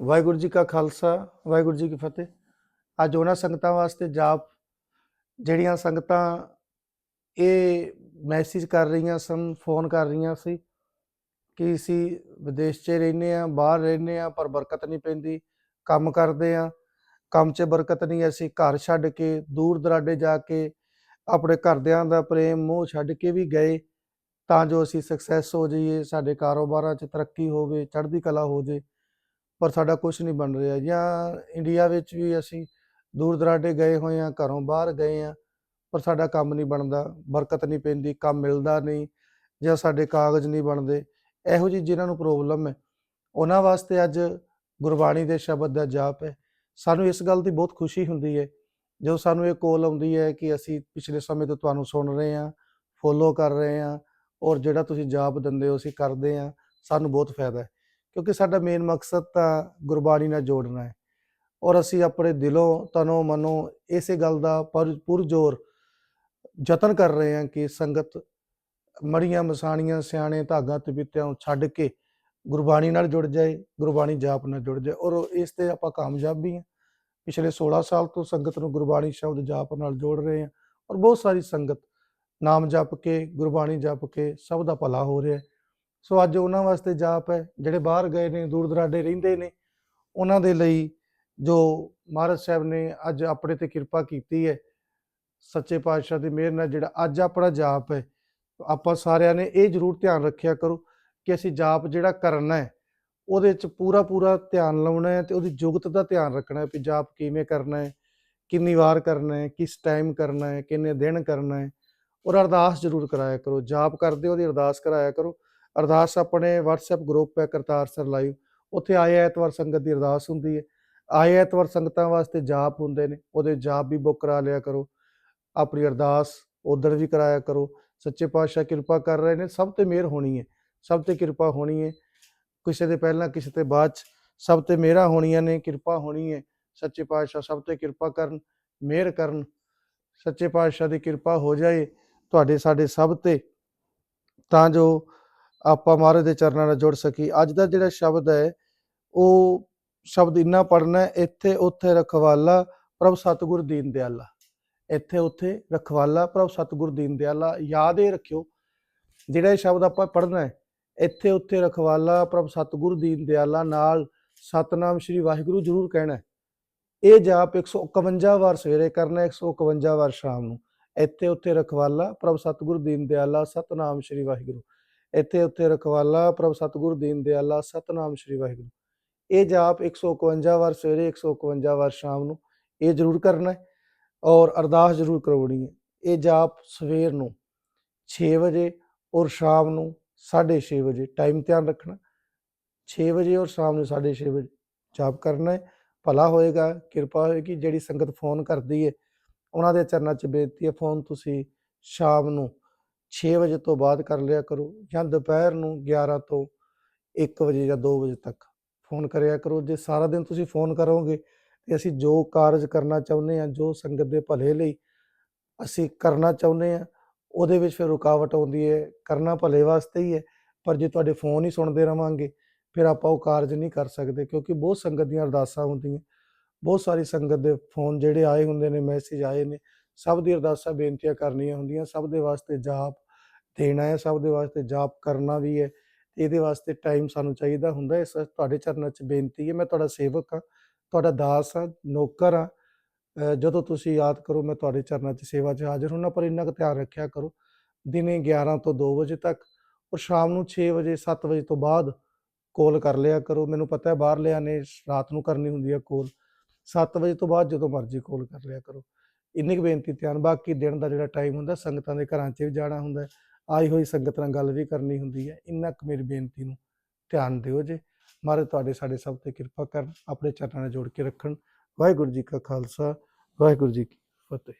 ਵਾਹਿਗੁਰੂ ਜੀ ਕਾ ਖਾਲਸਾ, ਵਾਹਿਗੁਰੂ ਜੀ ਕੀ ਫਤਿਹ। ਅੱਜ ਉਹਨਾਂ ਸੰਗਤਾਂ ਵਾਸਤੇ ਜਾਪ, ਜਿਹੜੀਆਂ ਸੰਗਤਾਂ ਇਹ ਮੈਸੇਜ ਕਰ ਰਹੀਆਂ ਸਨ ਫੋਨ ਕਰ ਰਹੀਆਂ ਸੀ ਕਿ ਅਸੀਂ ਵਿਦੇਸ਼ 'ਚ ਰਹਿੰਦੇ ਆ ਬਾਹਰ ਰਹਿੰਦੇ ਆ ਪਰ ਬਰਕਤ ਨਹੀਂ ਪੈਂਦੀ, ਕੰਮ ਕਰਦੇ ਆ ਕੰਮ 'ਚ ਬਰਕਤ ਨਹੀਂ, ਅਸੀਂ ਘਰ ਛੱਡ ਕੇ, ਦੂਰ ਦਰਾਡੇ ਜਾ ਕੇ ਆਪਣੇ ਘਰਦਿਆਂ ਦਾ ਪ੍ਰੇਮ ਮੋਹ ਛੱਡ ਕੇ ਵੀ ਗਏ ਤਾਂ ਜੋ ਅਸੀਂ ਸਕਸੈਸ ਹੋ ਜਾਈਏ, ਸਾਡੇ ਕਾਰੋਬਾਰਾਂ 'ਚ ਤਰੱਕੀ ਹੋਵੇ, ਚੜ੍ਹਦੀ ਕਲਾ ਹੋ ਜੇ ਪਰ ਸਾਡਾ ਕੁਝ ਨਹੀਂ ਬਣ ਰਿਹਾ ਜਾਂ ਇੰਡੀਆ ਵਿੱਚ ਵੀ ਅਸੀਂ ਦੂਰ ਦਰਾਡੇ ਗਏ ਹੋਏ ਆ ਘਰੋਂ ਬਾਹਰ ਗਏ ਆ ਪਰ ਸਾਡਾ ਕੰਮ ਨਹੀਂ ਬਣਦਾ, ਬਰਕਤ ਨਹੀਂ ਪੈਂਦੀ, ਕੰਮ ਮਿਲਦਾ ਨਹੀਂ ਜਾਂ ਸਾਡੇ ਕਾਗਜ਼ ਨਹੀਂ ਬਣਦੇ। ਇਹੋ ਜਿਹੀ ਜਿਨ੍ਹਾਂ ਨੂੰ ਪ੍ਰੋਬਲਮ ਹੈ, ਉਹਨਾਂ ਵਾਸਤੇ ਅੱਜ ਗੁਰਬਾਣੀ ਦੇ ਸ਼ਬਦ ਦਾ ਜਾਪ ਹੈ। ਸਾਨੂੰ ਇਸ ਗੱਲ ਦੀ ਬਹੁਤ ਖੁਸ਼ੀ ਹੁੰਦੀ ਹੈ ਜਦੋਂ ਸਾਨੂੰ ਇਹ ਕੋਲ ਆਉਂਦੀ ਹੈ ਕਿ ਅਸੀਂ ਪਿਛਲੇ ਸਮੇਂ ਤੋਂ ਤੁਹਾਨੂੰ ਸੁਣ ਰਹੇ ਹਾਂ ਫੋਲੋ ਕਰ ਰਹੇ ਹਾਂ ਔਰ ਜਿਹੜਾ ਤੁਸੀਂ ਜਾਪ ਦਿੰਦੇ ਹੋ, ਅਸੀਂ ਕਰਦੇ ਹਾਂ, ਸਾਨੂੰ ਬਹੁਤ ਫਾਇਦਾ ਹੈ। ਕਿਉਂਕਿ ਸਾਡਾ ਮੇਨ ਮਕਸਦ ਤਾਂ ਗੁਰਬਾਣੀ ਨਾਲ ਜੋੜਨਾ ਹੈ। ਔਰ ਅਸੀਂ ਆਪਣੇ ਦਿਲੋਂ, ਤਨੋਂ, ਮਨੋਂ ਇਸੇ ਗੱਲ ਦਾ ਪਰ, ਪੁਰਜੋਰ ਯਤਨ ਕਰ ਰਹੇ ਹਾਂ ਕਿ ਸੰਗਤ ਮੜੀਆਂ ਮਸਾਣੀਆਂ, ਸਿਆਣੇ ਧਾਗਾ ਤਪਿੱਤਿਆਂ ਛੱਡ ਕੇ ਗੁਰਬਾਣੀ ਨਾਲ ਜੁੜ ਜਾਏ, ਗੁਰਬਾਣੀ ਜਾਪ ਨਾਲ ਜੁੜ ਜਾਏ। ਔਰ ਇਸ ਤੇ ਆਪਾਂ ਕਾਮਯਾਬ ਵੀ ਹਾਂ। ਪਿਛਲੇ 16 ਸਾਲ ਤੋਂ ਸੰਗਤ ਨੂੰ ਗੁਰਬਾਣੀ ਸ਼ਬਦ ਜਾਪ ਨਾਲ ਜੋੜ ਰਹੇ ਹਾਂ। ਔਰ ਬਹੁਤ ਸਾਰੀ ਸੰਗਤ ਨਾਮ ਜਪ ਕੇ, ਗੁਰਬਾਣੀ ਜਪ ਕੇ ਸਭ ਦਾ ਭਲਾ ਹੋ ਰਿਹਾ ਹੈ। ਸੋ ਅੱਜ ਉਹਨਾਂ ਵਾਸਤੇ ਜਾਪ ਹੈ, ਜਿਹੜੇ ਬਾਹਰ ਗਏ ਨੇ, ਦੂਰ ਦਰਾਡੇ ਰਹਿੰਦੇ ਨੇ, ਉਹਨਾਂ ਦੇ ਲਈ ਜੋ ਮਹਾਰਾਜ ਸਾਹਿਬ ਨੇ ਅੱਜ ਆਪਣੇ ਤੇ ਕਿਰਪਾ ਕੀਤੀ ਹੈ, ਸੱਚੇ ਪਾਤਸ਼ਾਹ ਦੀ ਮਿਹਰ ਨਾਲ ਜਿਹੜਾ ਅੱਜ ਆਪਣਾ ਜਾਪ ਹੈ, ਆਪਾਂ ਸਾਰਿਆਂ ਨੇ ਇਹ ਜ਼ਰੂਰ ਧਿਆਨ ਰੱਖਿਆ ਕਰੋ ਕਿ ਅਸੀਂ ਜਾਪ ਜਿਹੜਾ ਕਰਨਾ ਹੈ, ਉਹਦੇ 'ਚ ਪੂਰਾ ਪੂਰਾ ਧਿਆਨ ਲਾਉਣਾ ਹੈ ਤੇ ਉਹਦੀ ਜੁਗਤ ਦਾ ਧਿਆਨ ਰੱਖਣਾ ਹੈ ਕਿ ਜਾਪ ਕਿਵੇਂ ਕਰਨਾ ਹੈ, ਕਿੰਨੀ ਵਾਰ ਕਰਨਾ ਹੈ, ਕਿਸ ਟਾਈਮ ਕਰਨਾ ਹੈ, ਕਿੰਨੇ ਦਿਨ ਕਰਨਾ ਹੈ, ਔਰ ਅਰਦਾਸ ਜ਼ਰੂਰ ਕਰਾਇਆ ਕਰੋ, ਜਾਪ ਕਰਦੇ ਉਹਦੀ ਅਰਦਾਸ ਕਰਾਇਆ ਕਰੋ ਅਰਦਾਸ ਆਪਣੇ WhatsApp ਗਰੁੱਪ ਹੈ ਕਰਤਾਰ ਸਰ ਲਾਈਵ ਉੱਥੇ ਆਏ ਐਤਵਾਰ ਸੰਗਤ ਦੀ ਅਰਦਾਸ ਹੁੰਦੀ ਹੈ। ਆਏ ਐਤਵਾਰ ਸੰਗਤਾਂ ਵਾਸਤੇ ਜਾਪ ਹੁੰਦੇ ਨੇ, ਉਹਦੇ ਜਾਪ ਵੀ ਬੁੱਕ ਕਰਾ ਲਿਆ ਕਰੋ। ਆਪਣੀ ਅਰਦਾਸ ਉਧਰ ਵੀ ਕਰਾਇਆ ਕਰੋ। ਸੱਚੇ ਪਾਤਸ਼ਾਹ ਕਿਰਪਾ ਕਰ ਰਹੇ ਨੇ, ਸਭ ਤੇ ਮਿਹਰ ਹੋਣੀ ਹੈ, ਸਭ ਤੇ ਕਿਰਪਾ ਹੋਣੀ ਹੈ। ਕਿਸੇ ਦੇ ਪਹਿਲਾਂ, ਕਿਸੇ ਤੇ ਬਾਅਦ 'ਚ ਸਭ ਤੇ ਮਿਹਰਾਂ ਹੋਣੀਆਂ ਨੇ, ਕਿਰਪਾ ਹੋਣੀ ਹੈ। ਸੱਚੇ ਪਾਤਸ਼ਾਹ ਸਭ ਤੇ ਕਿਰਪਾ ਕਰਨ, ਮਿਹਰ ਕਰਨ। ਸੱਚੇ ਪਾਤਸ਼ਾਹ ਦੀ ਕਿਰਪਾ ਹੋ ਜਾਏ, ਤੁਹਾਡੇ, ਸਾਡੇ ਸਭ ਤੇ। ਤਾਂ ਜੋ ਆਪਾਂ ਮਹਾਰਾਜ ਦੇ ਚਰਨਾਂ ਨਾਲ ਜੁੜ ਸਕੀ। ਅੱਜ ਦਾ ਜਿਹੜਾ ਸ਼ਬਦ ਹੈ, ਉਹ ਸ਼ਬਦ ਇੰਨਾ ਪੜਨਾ ਇੱਥੇ ਉੱਥੇ ਰਖਵਾਲਾ ਪ੍ਰਭ ਸਤਿਗੁਰ ਦੀਨ ਦਿਆਲਾ। ਇੱਥੇ ਉੱਥੇ ਰਖਵਾਲਾ ਪ੍ਰਭ ਸਤਿਗੁਰ ਦੀਨ ਦਿਆਲਾ। ਯਾਦ ਹੀ ਰੱਖਿਓ, ਜਿਹੜਾ ਇਹ ਸ਼ਬਦ ਆਪਾਂ ਪੜਨਾ ਹੈ, ਇੱਥੇ ਉੱਥੇ ਰਖਵਾਲਾ ਪ੍ਰਭ ਸਤਿਗੁਰ ਦੀਨ ਦਿਆਲਾ ਨਾਲ ਸਤਨਾਮ ਸ੍ਰੀ ਵਾਹਿਗੁਰੂ ਜ਼ਰੂਰ ਕਹਿਣਾ ਇਹ ਜਾਪ 151 ਵਾਰ ਸਵੇਰੇ ਕਰਨਾ ਹੈ 151 ਵਾਰ ਸ਼ਾਮ ਨੂੰ। ਇੱਥੇ ਉੱਥੇ ਰਖਵਾਲਾ ਪ੍ਰਭ ਸਤਿਗੁਰ ਦੀਨ ਦਿਆਲਾ, ਸਤਨਾਮ ਸ੍ਰੀ ਵਾਹਿਗੁਰੂ। ਇੱਥੇ ਉੱਥੇ ਰਖਵਾਲਾ ਪ੍ਰਭ ਸਤਿਗੁਰ ਦੀਨ ਦਿਆਲਾ, ਸਤਨਾਮ ਸ੍ਰੀ ਵਾਹਿਗੁਰੂ। ਇਹ ਜਾਪ 151 ਵਾਰ ਸਵੇਰੇ 151 ਵਾਰ ਸ਼ਾਮ ਨੂੰ ਇਹ ਜ਼ਰੂਰ ਕਰਨਾ ਹੈ ਔਰ ਅਰਦਾਸ ਜ਼ਰੂਰ ਕਰਵਾਉਣੀ ਹੈ। ਇਹ ਜਾਪ ਸਵੇਰ ਨੂੰ 6 ਵਜੇ ਔਰ ਸ਼ਾਮ ਨੂੰ 6:30 ਵਜੇ ਟਾਈਮ ਧਿਆਨ ਰੱਖਣਾ 6 ਵਜੇ ਔਰ ਸ਼ਾਮ ਨੂੰ 6:30 ਵਜੇ ਜਾਪ ਕਰਨਾ ਹੈ। ਭਲਾ ਹੋਏਗਾ, ਕਿਰਪਾ ਹੋਏਗੀ, ਜਿਹੜੀ ਸੰਗਤ ਫੋਨ ਕਰਦੀ ਹੈ, ਉਹਨਾਂ ਦੇ ਚਰਨਾਂ 'ਚ ਬੇਨਤੀ ਹੈ, ਫੋਨ ਤੁਸੀਂ ਸ਼ਾਮ ਨੂੰ 6 ਵਜੇ ਤੋਂ ਬਾਅਦ ਕਰ ਲਿਆ ਕਰੋ ਜਾਂ ਦੁਪਹਿਰ ਨੂੰ 11 ਤੋਂ 1 ਵਜੇ ਜਾਂ 2 ਵਜੇ ਤੱਕ ਫੋਨ ਕਰਿਆ ਕਰੋ। ਜੇ ਸਾਰਾ ਦਿਨ ਤੁਸੀਂ ਫੋਨ ਕਰੋਗੇ ਤੇ ਅਸੀਂ ਜੋ ਕਾਰਜ ਕਰਨਾ ਚਾਹੁੰਦੇ ਹਾਂ, ਜੋ ਸੰਗਤ ਦੇ ਭਲੇ ਲਈ ਅਸੀਂ ਕਰਨਾ ਚਾਹੁੰਦੇ ਹਾਂ, ਉਹਦੇ ਵਿੱਚ ਫਿਰ ਰੁਕਾਵਟ ਆਉਂਦੀ ਹੈ। ਕਰਨਾ ਭਲੇ ਵਾਸਤੇ ਹੀ ਹੈ, ਪਰ ਜੇ ਤੁਹਾਡੇ ਫੋਨ ਹੀ ਸੁਣਦੇ ਰਵਾਂਗੇ, ਫਿਰ ਆਪਾਂ ਉਹ ਕਾਰਜ ਨਹੀਂ ਕਰ ਸਕਦੇ ਕਿਉਂਕਿ ਬਹੁਤ ਸੰਗਤ ਦੀਆਂ ਅਰਦਾਸਾਂ ਹੁੰਦੀਆਂ। ਬਹੁਤ ਸਾਰੀ ਸੰਗਤ ਦੇ ਫੋਨ ਜਿਹੜੇ ਆਏ ਹੁੰਦੇ ਨੇ, ਮੈਸੇਜ ਆਏ ਨੇ ਸਭ ਦੀ ਅਰਦਾਸਾਂ, ਬੇਨਤੀਆਂ ਕਰਨੀਆਂ ਹੁੰਦੀਆਂ, ਸਭ ਦੇ ਵਾਸਤੇ ਜਾਪ ਦੇਣਾ ਹੈ, ਸਭ ਦੇ ਵਾਸਤੇ ਜਾਪ ਕਰਨਾ ਵੀ ਹੈ ਇਹਦੇ ਵਾਸਤੇ ਟਾਈਮ ਸਾਨੂੰ ਚਾਹੀਦਾ ਹੁੰਦਾ ਇਸ ਤੁਹਾਡੇ ਚਰਨਾਂ 'ਚ ਬੇਨਤੀ ਹੈ, ਮੈਂ ਤੁਹਾਡਾ ਸੇਵਕ ਹਾਂ, ਤੁਹਾਡਾ ਦਾਸ ਹਾਂ, ਨੌਕਰ ਹਾਂ। ਜਦੋਂ ਤੁਸੀਂ ਯਾਦ ਕਰੋ, ਮੈਂ ਤੁਹਾਡੇ ਚਰਨਾਂ 'ਚ ਸੇਵਾ 'ਚ ਹਾਜ਼ਰ ਹੁੰਨਾ, ਪਰ ਇੰਨਾ ਕੁ ਧਿਆਨ ਰੱਖਿਆ ਕਰੋ, ਦਿਨੇ 11 ਤੋਂ 2 ਵਜੇ ਤੱਕ ਔਰ ਸ਼ਾਮ ਨੂੰ 6 ਵਜੇ 7 ਵਜੇ ਤੋਂ ਬਾਅਦ ਕੋਲ ਕਰ ਲਿਆ ਕਰੋ। ਮੈਨੂੰ ਪਤਾ ਹੈ ਬਾਹਰਲਿਆਂ ਨੇ ਰਾਤ ਨੂੰ ਕਰਨੀ ਹੁੰਦੀ ਹੈ ਕੋਲ 7 ਵਜੇ ਤੋਂ ਬਾਅਦ ਜਦੋਂ ਮਰਜ਼ੀ ਕੋਲ ਕਰ ਲਿਆ ਕਰੋ। ਇੰਨੀ ਕੁ ਬੇਨਤੀ ਧਿਆਨ ਬਾਕੀ ਦਿਨ ਦਾ ਜਿਹੜਾ ਟਾਈਮ ਹੁੰਦਾ, ਸੰਗਤਾਂ ਦੇ ਘਰਾਂ 'ਚ ਵੀ ਜਾਣਾ ਹੁੰਦਾ। ਆਈ ਹੋਈ ਸੰਗਤ ਨਾਲ ਗੱਲ ਵੀ ਕਰਨੀ ਹੁੰਦੀ ਹੈ। ਇੰਨਾ ਕੁ ਮੇਰੀ ਬੇਨਤੀ ਨੂੰ ਧਿਆਨ ਦਿਓ ਜੇ। ਮਹਾਰਾਜ ਤੁਹਾਡੇ ਸਾਡੇ ਸਭ ਤੇ ਕਿਰਪਾ ਕਰਨ, ਆਪਣੇ ਚਰਨਾਂ ਨਾਲ ਜੋੜ ਕੇ ਰੱਖਣ। ਵਾਹਿਗੁਰੂ ਜੀ ਕਾ ਖਾਲਸਾ, ਵਾਹਿਗੁਰੂ ਜੀ ਕੀ ਫਤਿਹ।